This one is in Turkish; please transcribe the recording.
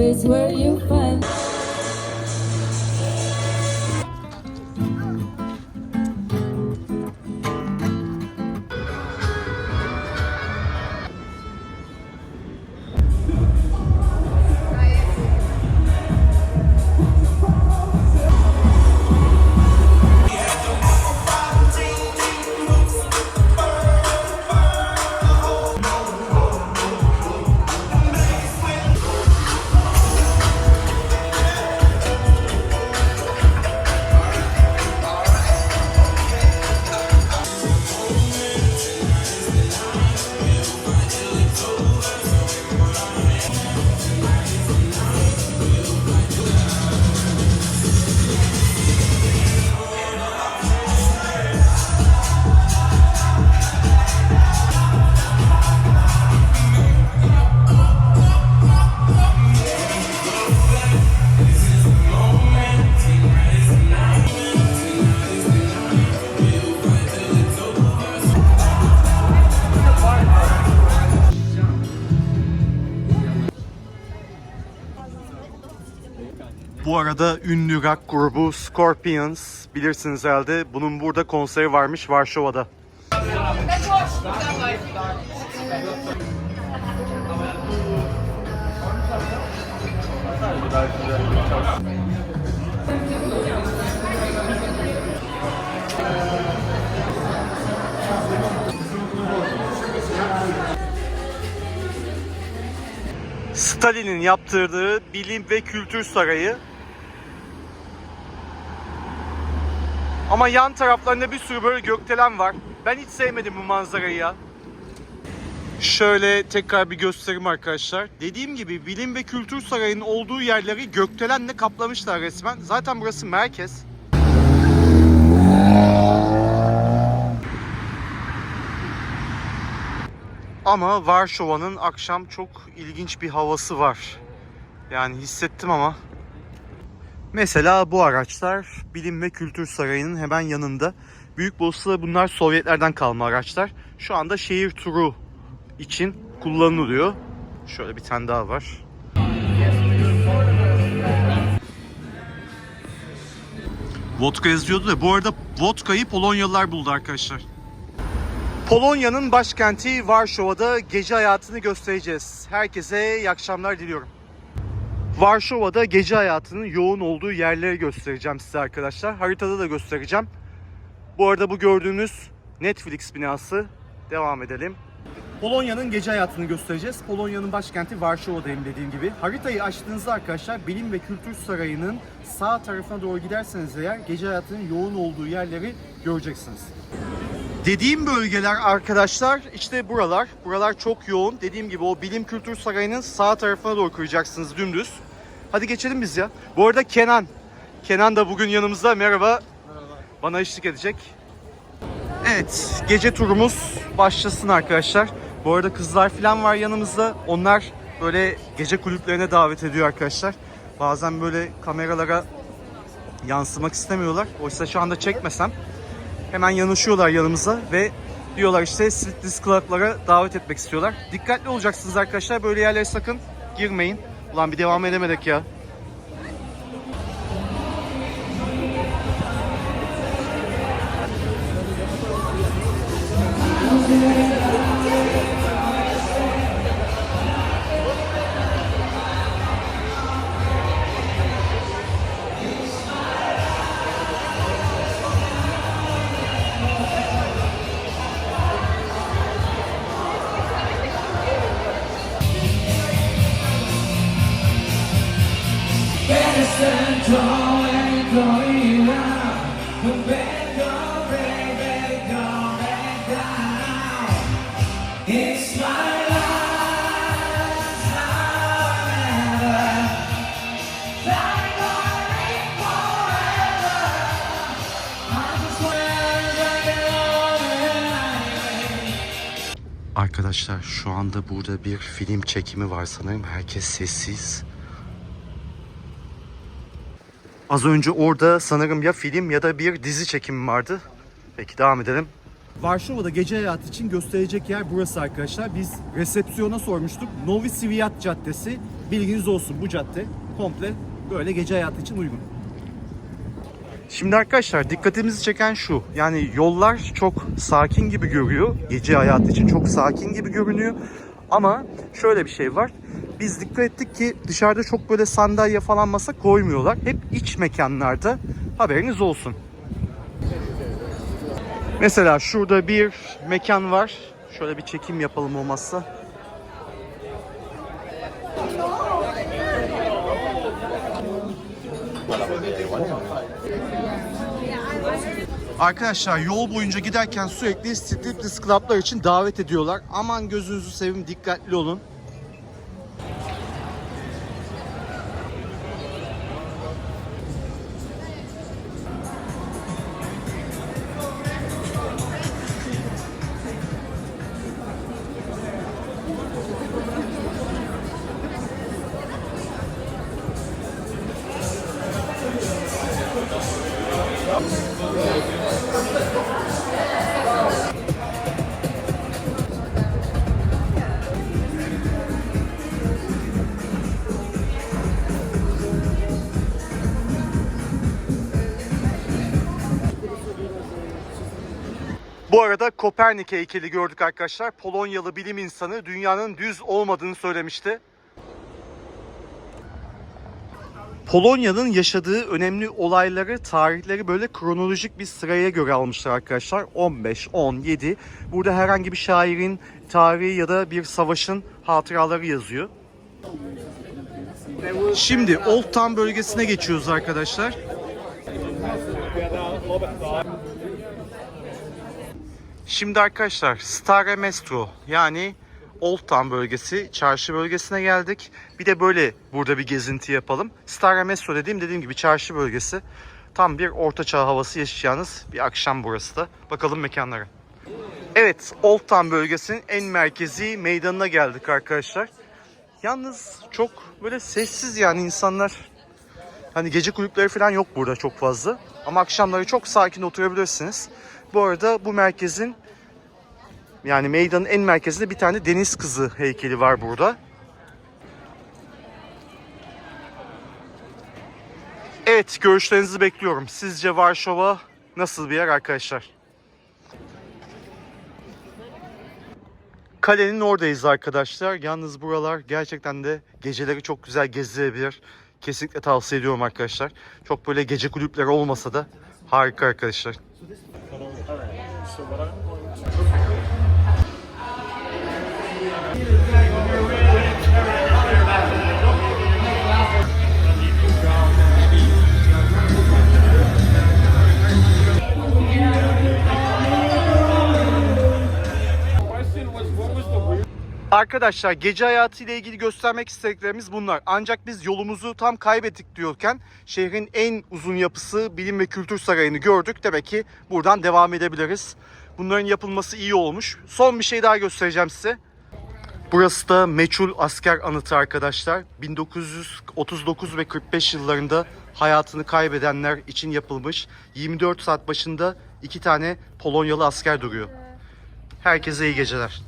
is where you Bu arada ünlü rock grubu Scorpions bilirsiniz herhalde. Bunun burada konseri varmış Varşova'da. Stalin'in yaptırdığı Bilim ve Kültür Sarayı. Ama yan taraflarında bir sürü böyle gökdelen var. Ben hiç sevmedim bu manzarayı ya. Şöyle tekrar bir gösterim arkadaşlar. Dediğim gibi Bilim ve Kültür Sarayı'nın olduğu yerleri gökdelenle kaplamışlar resmen. Zaten burası merkez. Ama Varşova'nın akşam çok ilginç bir havası var. Yani hissettim ama. Mesela bu araçlar Bilim ve Kültür Sarayı'nın hemen yanında. Büyük olasılıkla bunlar Sovyetlerden kalma araçlar. Şu anda şehir turu için kullanılıyor. Şöyle bir tane daha var. Vodka yazıyordu da bu arada vodkayı Polonyalılar buldu arkadaşlar. Polonya'nın başkenti Varşova'da gece hayatını göstereceğiz. Herkese iyi akşamlar diliyorum. Varşova'da gece hayatının yoğun olduğu yerleri göstereceğim size arkadaşlar. Haritada da göstereceğim. Bu arada bu gördüğünüz Netflix binası. Devam edelim. Polonya'nın gece hayatını göstereceğiz. Polonya'nın başkenti Varşova'dayım dediğim gibi. Haritayı açtığınızda arkadaşlar Bilim ve Kültür Sarayı'nın sağ tarafına doğru giderseniz eğer gece hayatının yoğun olduğu yerleri göreceksiniz. Dediğim bölgeler arkadaşlar işte buralar. Buralar çok yoğun. Dediğim gibi o Bilim Kültür Sarayı'nın sağ tarafına doğru kıracaksınız dümdüz. Hadi geçelim biz ya. Bu arada Kenan. Kenan da bugün yanımızda. Merhaba. Bana eşlik edecek. Evet, gece turumuz başlasın arkadaşlar. Bu arada kızlar falan var yanımızda. Onlar böyle gece kulüplerine davet ediyor arkadaşlar. Bazen böyle kameralara yansımak istemiyorlar. Oysa şu anda çekmesem hemen yanaşıyorlar yanımıza ve diyorlar işte Sitlis Club'lara davet etmek istiyorlar. Dikkatli olacaksınız arkadaşlar. Böyle yerlere sakın girmeyin. Ulan bir devam edemedik ya. Arkadaşlar şu anda burada bir film çekimi var sanırım. Herkes sessiz. Az önce orada sanırım ya film ya da bir dizi çekimi vardı. Peki devam edelim. Varşova'da gece hayatı için gösterecek yer burası arkadaşlar. Biz resepsiyona sormuştuk. Novi Sviat Caddesi. Bilginiz olsun bu cadde komple böyle gece hayatı için uygun. Şimdi arkadaşlar dikkatimizi çeken şu. Yani yollar çok sakin gibi görüyor. Gece hayatı için çok sakin gibi görünüyor. Ama şöyle bir şey var. Biz dikkat ettik ki dışarıda çok böyle sandalye falan masa koymuyorlar. Hep iç mekanlarda haberiniz olsun. Mesela şurada bir mekan var. Şöyle bir çekim yapalım olmazsa. Arkadaşlar yol boyunca giderken sürekli striptease club'lar için davet ediyorlar. Aman gözünüzü seveyim dikkatli olun. Bu arada Kopernik heykeli gördük arkadaşlar. Polonyalı bilim insanı dünyanın düz olmadığını söylemişti. Polonya'nın yaşadığı önemli olayları, tarihleri böyle kronolojik bir sıraya göre almışlar arkadaşlar. 15, 10, 7. Burada herhangi bir şairin tarihi ya da bir savaşın hatıraları yazıyor. Şimdi Old Town bölgesine geçiyoruz arkadaşlar. Şimdi arkadaşlar Stare Mestro yani Old Town bölgesi, çarşı bölgesine geldik. Bir de böyle burada bir gezinti yapalım. Stare Mestro dediğim dediğim gibi çarşı bölgesi. Tam bir ortaçağ havası yaşayacağınız bir akşam burası da. Bakalım mekanlara. Evet, Old Town bölgesinin en merkezi meydanına geldik arkadaşlar. Yalnız çok böyle sessiz yani insanlar Hani gece kulüpleri falan yok burada çok fazla. Ama akşamları çok sakin oturabilirsiniz. Bu arada bu merkezin yani meydanın en merkezinde bir tane deniz kızı heykeli var burada. Evet görüşlerinizi bekliyorum. Sizce Varşova nasıl bir yer arkadaşlar? Kalenin oradayız arkadaşlar. Yalnız buralar gerçekten de geceleri çok güzel gezilebilir. Kesinlikle tavsiye ediyorum arkadaşlar. Çok böyle gece kulüpleri olmasa da harika arkadaşlar. So what I'm going to do. Arkadaşlar gece hayatı ile ilgili göstermek istediklerimiz bunlar. Ancak biz yolumuzu tam kaybettik diyorken şehrin en uzun yapısı Bilim ve Kültür Sarayı'nı gördük. Demek ki buradan devam edebiliriz. Bunların yapılması iyi olmuş. Son bir şey daha göstereceğim size. Burası da meçhul asker anıtı arkadaşlar. 1939 ve 45 yıllarında hayatını kaybedenler için yapılmış. 24 saat başında iki tane Polonyalı asker duruyor. Herkese iyi geceler.